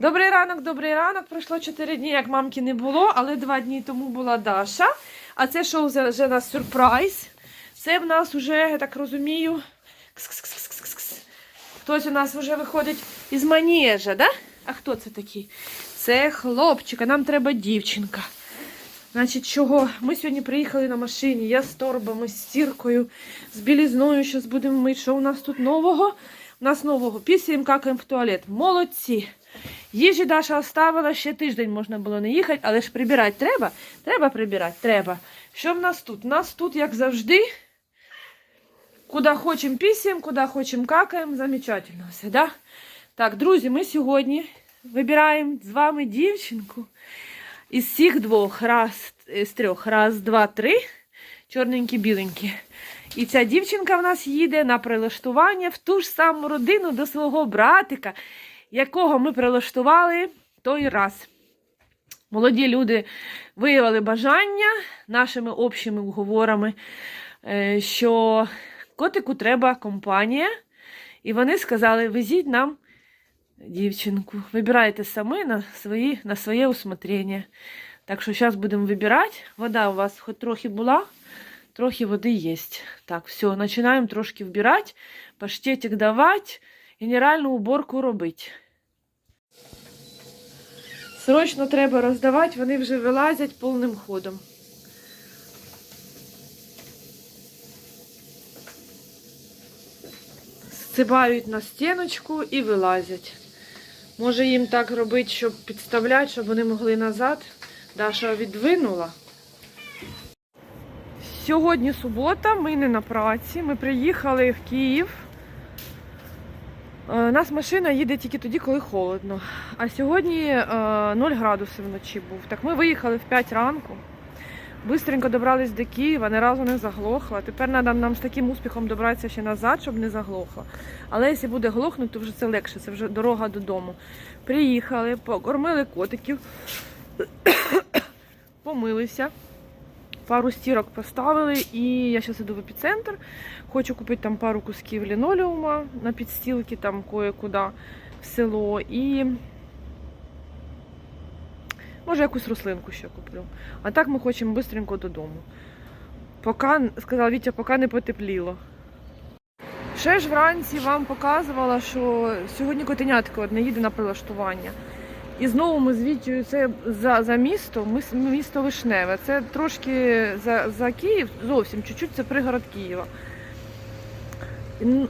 Добрий ранок, добрий ранок. Пройшло 4 дні, як мамки не було, але 2 дні тому була Даша. А це шоу вже вже на сюрприз. Це в нас уже, я так розумію. кс-кс-кс-кс-кс. Хтось у нас вже виходить із манежа, да? А хто це такий? Це хлопчик, а нам треба дівчинка. Значить, чого? Ми сьогодні приїхали на машині. Я з торбами, з стіркою, з білізною. Зараз будемо мити. Що у нас тут нового? У нас нового. Пісяємо, какаємо в туалет. Молодці. Їжі Даша оставила, ще тиждень можна було не їхати, але ж прибирати треба. Треба прибирати, треба. Що в нас тут? У нас тут, як завжди, куди хочемо пісяємо, куди хочемо какаємо. Замечательно все, да? Так, друзі, ми сьогодні вибираємо з вами дівчинку. Із всіх двох, раз, з трьох, раз, два, три, чорненькі, біленькі. І ця дівчинка в нас їде на прилаштування в ту ж саму родину до свого братика, якого ми прилаштували той раз. Молоді люди виявили бажання нашими общими уговорами, е, що котику треба компанія. І вони сказали: везіть нам дівчинку. Вибирайте самі на, свої, на своє усмотрення. Так що зараз будемо вибирати. Вода у вас хоч трохи була, трохи води є. Так, все, починаємо трошки вбирати, паштетик давати, генеральну уборку робити. Срочно треба роздавати, вони вже вилазять повним ходом. Сцибають на стіночку і вилазять. Може їм так робити, щоб підставляти, щоб вони могли назад. Даша відвинула. Сьогодні субота, ми не на праці. Ми приїхали в Київ. Е, У нас машина їде тільки тоді, коли холодно. А сьогодні е, 0 градусів вночі був. Так ми виїхали в 5 ранку. Бистренько добрались до Києва, ні разу не заглохла. Тепер треба нам з таким успіхом добратися ще назад, щоб не заглохла. Але якщо буде глохнути, то вже це легше, це вже дорога додому. Приїхали, покормили котиків, помилися, пару стірок поставили, і я зараз іду в епіцентр. Хочу купити там пару кусків лінолеума на підстілки, там кое-куди в село. І може якусь рослинку ще куплю. А так ми хочемо швидко додому. Поки, сказала Вітя, поки не потепліло. Ще ж вранці вам показувала, що сьогодні котенятко одне їде на прилаштування. І знову ми з це за, за місто, ми, місто Вишневе. Це трошки за, за Київ, зовсім чуть-чуть це пригород Києва.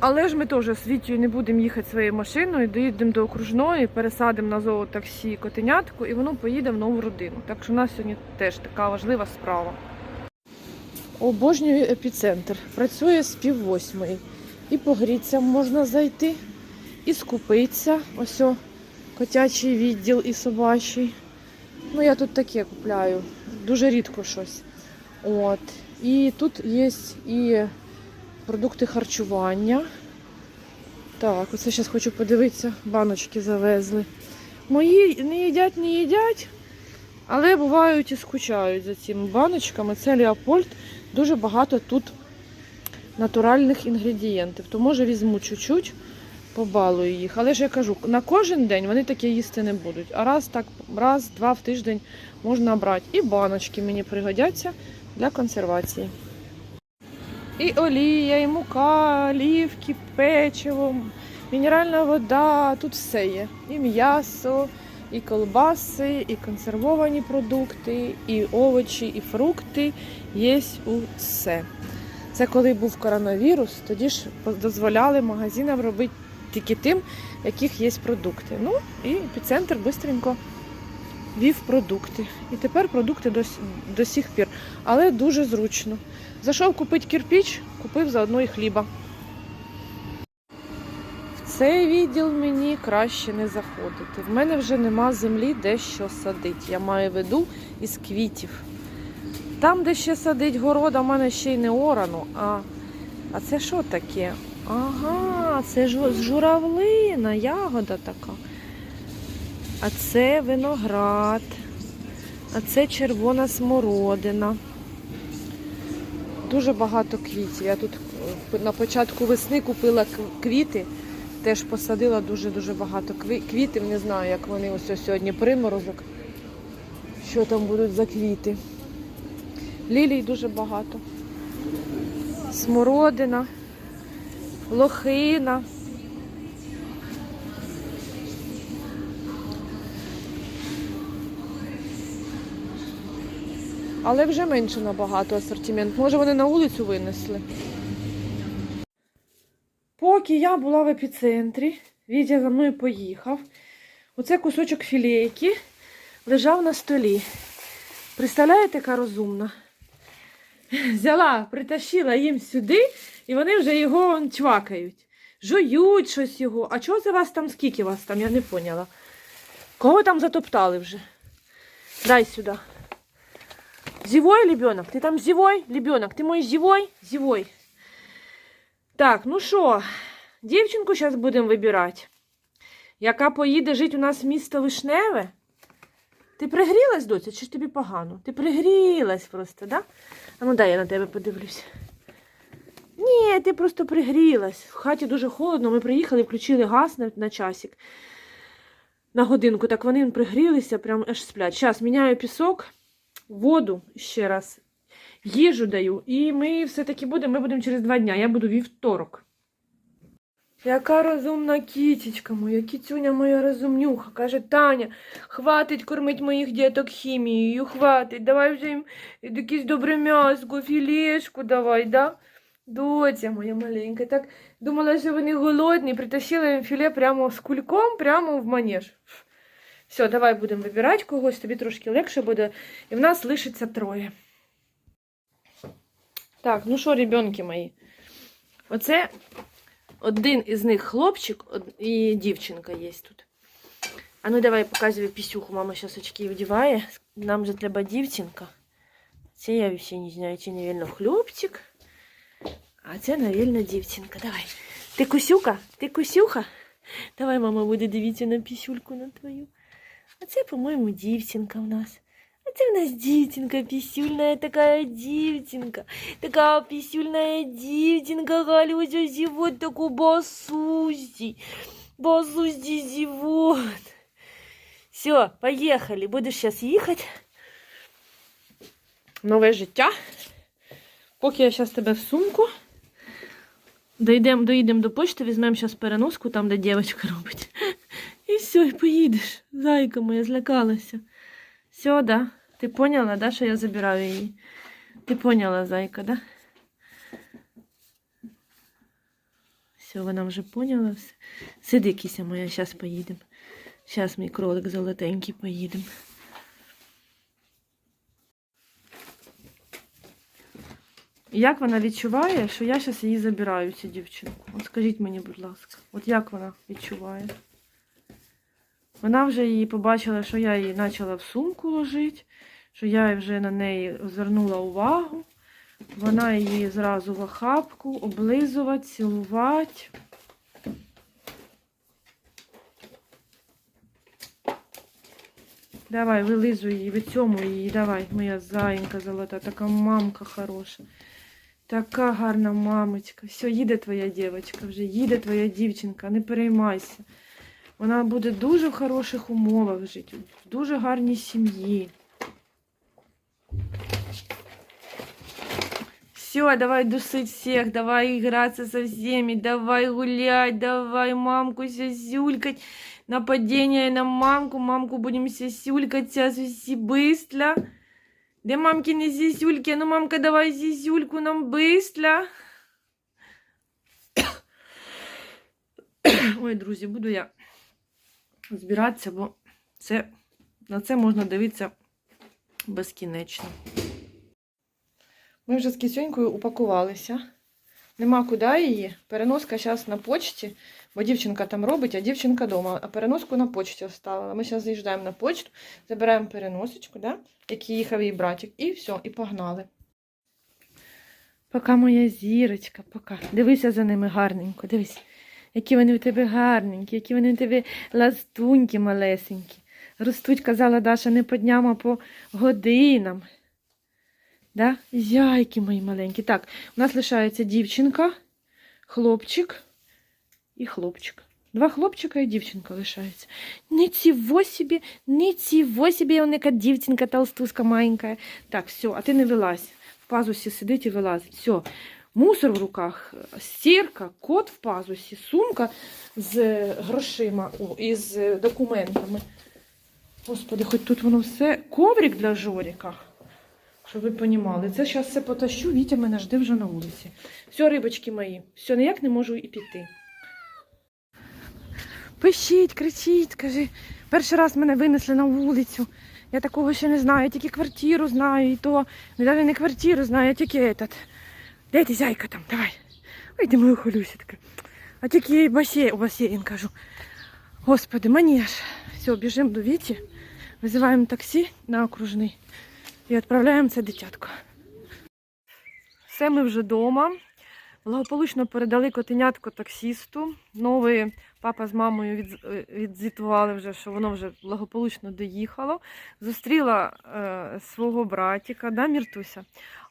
Але ж ми теж з Вітєю не будемо їхати своєю машиною, доїдемо до окружної, пересадимо на зоотаксі котенятку і воно поїде в нову родину. Так що у нас сьогодні теж така важлива справа. Обожнюю епіцентр. Працює з пів восьмої. І погріться можна зайти, і скупитися. Ось о, котячий відділ і собачий. Ну, я тут таке купляю. Дуже рідко щось. От. І тут є і продукти харчування. Так, оце зараз хочу подивитися, баночки завезли. Мої не їдять, не їдять, але бувають і скучають за цими баночками. Це Леопольд. Дуже багато тут натуральних інгредієнтів. То може візьму чуть-чуть, побалую їх. Але ж я кажу, на кожен день вони таке їсти не будуть. А раз так, раз, два в тиждень можна брати. І баночки мені пригодяться для консервації. І олія, і мука, олівки, печиво, мінеральна вода, тут все є. І м'ясо, і колбаси, і консервовані продукти, і овочі, і фрукти. Є усе. Це коли був коронавірус, тоді ж дозволяли магазинам робити тільки тим, яких є продукти. Ну і епіцентр швидко вів продукти. І тепер продукти до, до сих пір. Але дуже зручно. Зайшов купити кирпіч, купив заодно і хліба. В цей відділ мені краще не заходити. В мене вже нема землі, де що садити. Я маю виду із квітів. Там, де ще садить города, в мене ще й не орано. А, а це що таке? Ага, це ж журавлина, ягода така. А це виноград. А це червона смородина. Дуже багато квітів. Я тут е, на початку весни купила квіти теж посадила дуже-дуже багато квітів. Не знаю, як вони ось сьогодні приморозок. Що там будуть за квіти. Лілій дуже багато. Смородина, лохина. Але вже менше набагато асортимент. Може, вони на вулицю винесли. Поки я була в епіцентрі, Вітя за мною поїхав. Оце кусочок філейки лежав на столі. Представляєте, яка розумна? Взяла, притащила їм сюди, і вони вже його чвакають. Жують щось його. А чого це вас там, скільки вас там? Я не поняла. Кого там затоптали вже? Дай сюди. Зевой, ребенок? Ты там зевой? Ребенок, ты мой зевой? Зевой. Так, ну що, дівчинку зараз будемо вибирати, яка поїде жити у нас в місто Вишневе. Ти пригрілась, доця, чи тобі погано? Ти пригрілась просто, да? А ну дай я на тебе подивлюсь. Ні, ти просто пригрілась. В хаті дуже холодно. Ми приїхали, включили газ на, на часик. На годинку. Так вони пригрілися, прям аж сплять. Зараз міняю пісок, воду ще раз, їжу даю. І ми все-таки будемо, ми будемо через два дня. Я буду вівторок. Яка розумна кітечка моя, кітюня моя розумнюха. Каже, Таня, хватить кормить моїх діток хімією, хватить. Давай вже їм якесь добре м'яско, філешку давай, да? Доця моя маленька. Так думала, що вони голодні, притащила їм філе прямо з кульком, прямо в манеж. Все, давай будемо вибирати когось, тобі трошки легше буде. І в нас лишиться троє. Так, ну що, ребенки мої? Оце один із них хлопчик і дівчинка є тут. А ну давай показуй пісюху. Мама зараз очки вдіває. Нам же треба дівчинка. Це я взагалі не знаю, чи, навірно, хлопчик. А це, навірно, дівчинка. Давай. Ти кусюка? Ти кусюха? Давай, мама буде дивитися на пісюльку на твою. А це, по-моєму, дівчинка в нас. А це в нас дівчинка, пісюльна така дівчинка. Така пісюльна дівчинка, Галюся, зівот таку басусі. Басусі зівот. Все, поїхали. Будеш зараз їхати. Нове життя. Поки я зараз тебе в сумку. Дойдем, доїдемо до почти, візьмемо зараз переноску, там, де дівчинка робить. І все, і поїдеш. Зайка моя злякалася. Все, да? Ти поняла, да, що я забираю її? Ти поняла, зайка, да? Все, вона вже поняла все. Сиди, кися моя, зараз поїдемо. Зараз мій кролик золотенький поїдемо. Як вона відчуває, що я зараз її забираю, цю дівчинку? От скажіть мені, будь ласка, от як вона відчуває? Вона вже її побачила, що я її почала в сумку ложити, що я вже на неї звернула увагу. Вона її зразу в охапку, облизувати, цілувати. Давай, вилизуй її, відцьому її, давай, моя зайенька золота, така мамка хороша. Така гарна мамочка. Все, їде твоя дівчинка вже, їде твоя дівчинка, не переймайся. Вона буде дуже в хороших умовах жити, в дуже гарній сім'ї. Все, давай душить всех, давай играться со всеми, давай гулять, давай мамку сюсюлькать. Нападение на мамку, мамку будем сюсюлькать сейчас все быстро. Де мамкины сисюльки? Ну, мамка, давай сисюльку нам быстро. Ой, друзі, буду я збиратися, бо це, на це можна дивитися безкінечно. Ми вже з кисюнькою упакувалися. Нема куди її. Переноска зараз на почті, бо дівчинка там робить, а дівчинка вдома. А переноску на почті оставила. Ми зараз заїжджаємо на почту, забираємо переносочку, да? який їхав її братик, і все, і погнали. Пока моя зірочка, пока. Дивися за ними гарненько, дивись. Які вони у тебе гарненькі, які вони у тебе ластунькі малесенькі. Ростуть, казала Даша, не по дням, а по годинам. Да? Зяйки мої маленькі. Так, у нас лишається дівчинка, хлопчик і хлопчик. Два хлопчика і дівчинка лишається. Нічого собі, нічого собі, вона яка дівчинка толстуска маленька. Так, все, а ти не вилазь. В пазусі сидить і вилазить. Все. Мусор в руках, стірка, кот в пазусі, сумка з грошима і з документами. Господи, хоч тут воно все. Коврик для Жоріка. Щоб ви розуміли. Це зараз все потащу, Вітя мене жде вже на вулиці. Все, рибочки мої, все, ніяк не можу і піти. Пишіть, кричіть, кажи. Перший раз мене винесли на вулицю. Я такого ще не знаю, я тільки квартиру знаю, і то навіть не квартиру знаю, а тільки этот. Де ти зяйка там? Давай. Ой, ти мою холюсітка. А тільки басейн, басейн кажу. Господи, манеж. Все, біжимо до Віті, визиваємо таксі на окружний і відправляємо це дитятко. Все, ми вже вдома. Благополучно передали котенятку таксісту. Новий папа з мамою від, відзвітували вже, що воно вже благополучно доїхало. Зустріла е, свого братіка, да, Міртуся.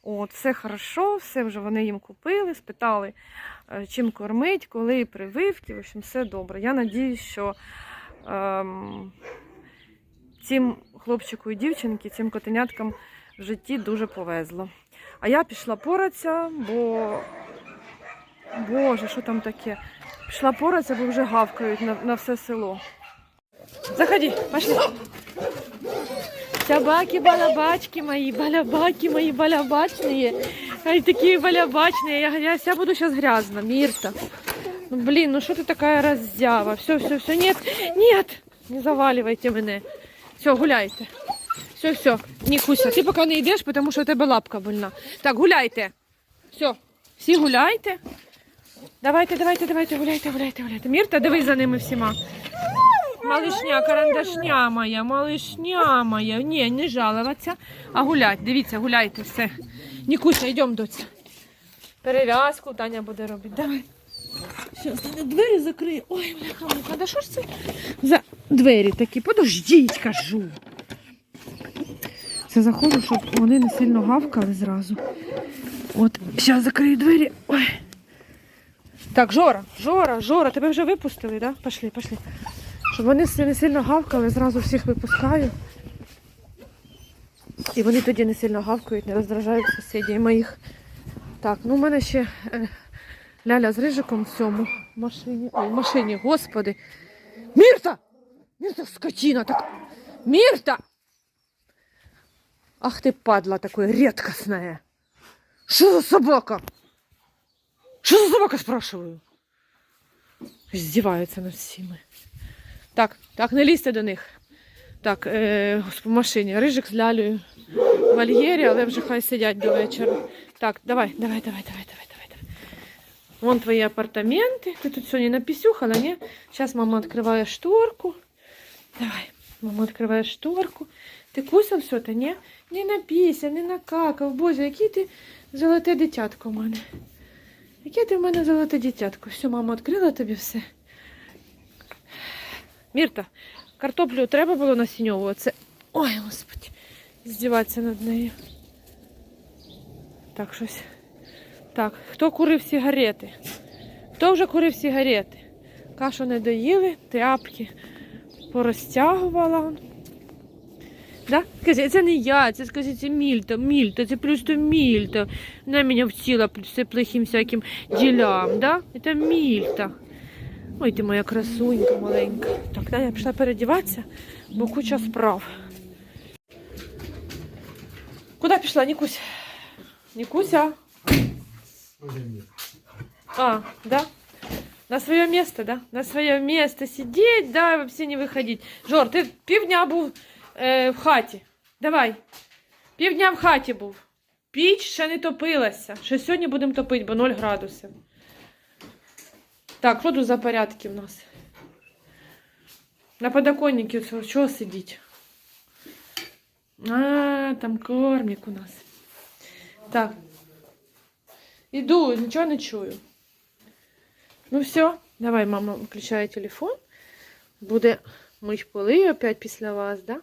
От, все хорошо, все вже вони їм купили, спитали, е, чим кормить, коли прививки. В общем, все добре. Я надіюсь, що ем, цим хлопчику і дівчинці, цим котеняткам в житті дуже повезло. А я пішла поратися, бо Боже, що там таке? Пішла поратися, бо вже гавкають на, на все село. Заходи, пошли. Собаки балабачки мои, балабаки мои балабачные. Ай, такие балабачные. Я, я вся буду сейчас грязно, Мирта. Ну, блин, ну что ты такая раздява? Все, все, все, нет, нет. Не заваливайте мене. Все, гуляйте. Все, все, Нікуся, ти поки не йдеш, тому що у тебе лапка больна. Так, гуляйте. Все, всі гуляйте. Давайте, давайте, давайте, гуляйте, гуляйте, гуляйте. Мірта, дивись за ними всіма. Малишня, карандашня моя, малишня моя. Ні, не жалуватися, а гулять. Дивіться, гуляйте, все. Нікуся, йдемо доця. Перев'язку Таня буде робити. Давай. Зараз двері закриє. Ой, бляха, муха, да що ж це за двері такі? Подождіть, кажу. Це заходжу, щоб вони не сильно гавкали зразу. От, зараз закрию двері. Ой. Так, Жора, Жора, Жора, тебе вже випустили, да? Пошли, пошли. Щоб вони не сильно гавкали, зразу всіх випускаю. І вони тоді не сильно гавкають, не роздражають сусідів моїх. Так, ну в мене ще е, ляля з рижиком в цьому в машині. Ой, в машині, господи. Мірта! Мірта, скотина так. Мірта! Ах ты падла такое редкостная. Что за собака? Что за собака, спрашиваю? Здіваються над всіми. Так, так, не лізьте до них. Так, е, в машині. Рижик з лялею в вольєрі, але вже хай сидять до вечора. Так, давай, давай, давай, давай, давай, давай. Вон твої апартаменти. Ти тут сьогодні напісюхала, ні? Зараз мама відкриває шторку. Давай, мама відкриває шторку. Ти кусав все то, ні? Не напійся, не накакав. Боже, який ти золоте дитятко в мене. Яке ти в мене золоте дитятко. Все, мама відкрила тобі все. Мірта, картоплю треба було насіньовувати. Це... Ой, господи, здіватися над нею. Так, щось. Так, хто курив сигарети? Хто вже курив сигарети? Кашу не доїли, тряпки порозтягувала. Да? Скажи, це не я, це скажи, це Мільта, Мільта, це просто Мільта. Вона мене вчила все плохим всяким ділям, да? Це Мільта. Ой, ти моя красунька маленька. Так, да, я пішла передіватися, бо куча справ. Куди пішла, Нікуся? Нікуся? А, да? На своє місце, да? На своє місце сидіть, да, і вообще не виходить. Жор, ти півдня був Е, в хаті. Давай. Півдня в хаті був. Піч ще не топилася. Ще сьогодні будемо топити, бо 0 градусів. Так, що за порядки в нас? На подоконнику цього чого сидіть? А, там кормик у нас. Так. Іду, нічого не чую. Ну все, давай, мама включає телефон. Буде мить поли опять після вас, да?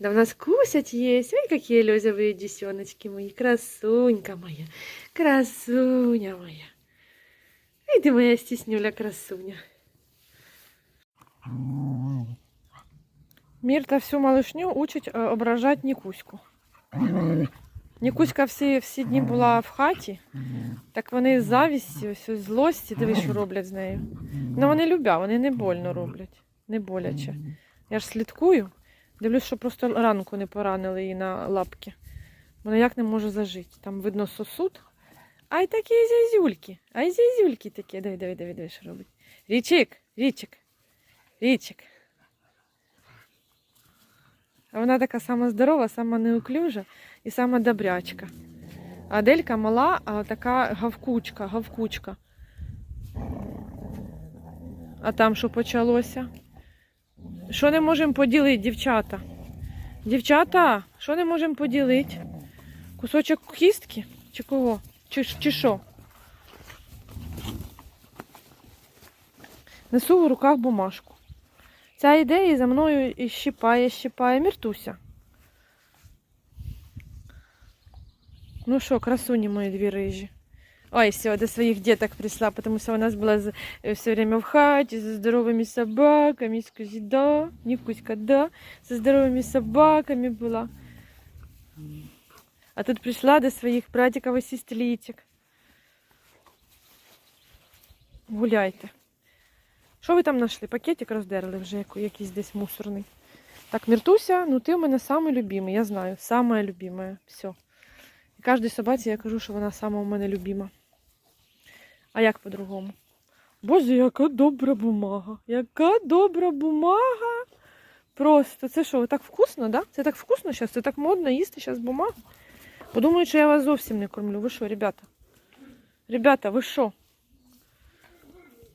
Да в нас кусять есть. Ой, какие лёзовые десеночки мои. Красунька моя. Красуня моя. Ай, ты моя стеснюля красуня. Мірта всю малышню учить е, ображати Нікуську. Нікуська всі, всі дні була в хаті, так вони з завісті, ось ось злості, диви, що роблять з нею. Ну вони любя, вони не больно роблять, не боляче. Я ж слідкую, дивлюсь, що просто ранку не поранили її на лапки. Вона як не може зажити. Там видно сосуд. Ай такі зязюльки, ай зязюльки такі. Диви, диви, диви, диви, що робить. Річик, річик, річик. А вона така сама здорова, сама неуклюжа і сама добрячка. А Аделька мала, а така гавкучка, гавкучка. А там що почалося? Що не можемо поділити, дівчата? Дівчата, що не можемо поділити? Кусочок кістки? Чи кого? Чи що? Несу в руках бумажку. Ця ідея за мною і щипає, щипає Міртуся. Ну що, красуні мої дві рижі. Ой, все, до своих деток пришла, потому что у нас была за- э, все время в хате со здоровыми собаками. Скажи, да, Никуська, да, со здоровыми собаками была. А тут пришла до своих братиков и сестричек. Гуляйте. Що ви там знайшли? Пакетик роздерли вже яку- якийсь десь мусорний. Так, Міртуся, ну ти у мене самий любимий, я знаю. Самая любимая. Все. І кожній собаці я кажу, що вона сама у мене любима. А як по-другому? Боже, яка добра бумага. Яка добра бумага. Просто це що, так вкусно, да? Це так вкусно зараз, це так модно їсти зараз бумагу. Подумаю, що я вас зовсім не кормлю. Ви що, ребята? Ребята, ви що?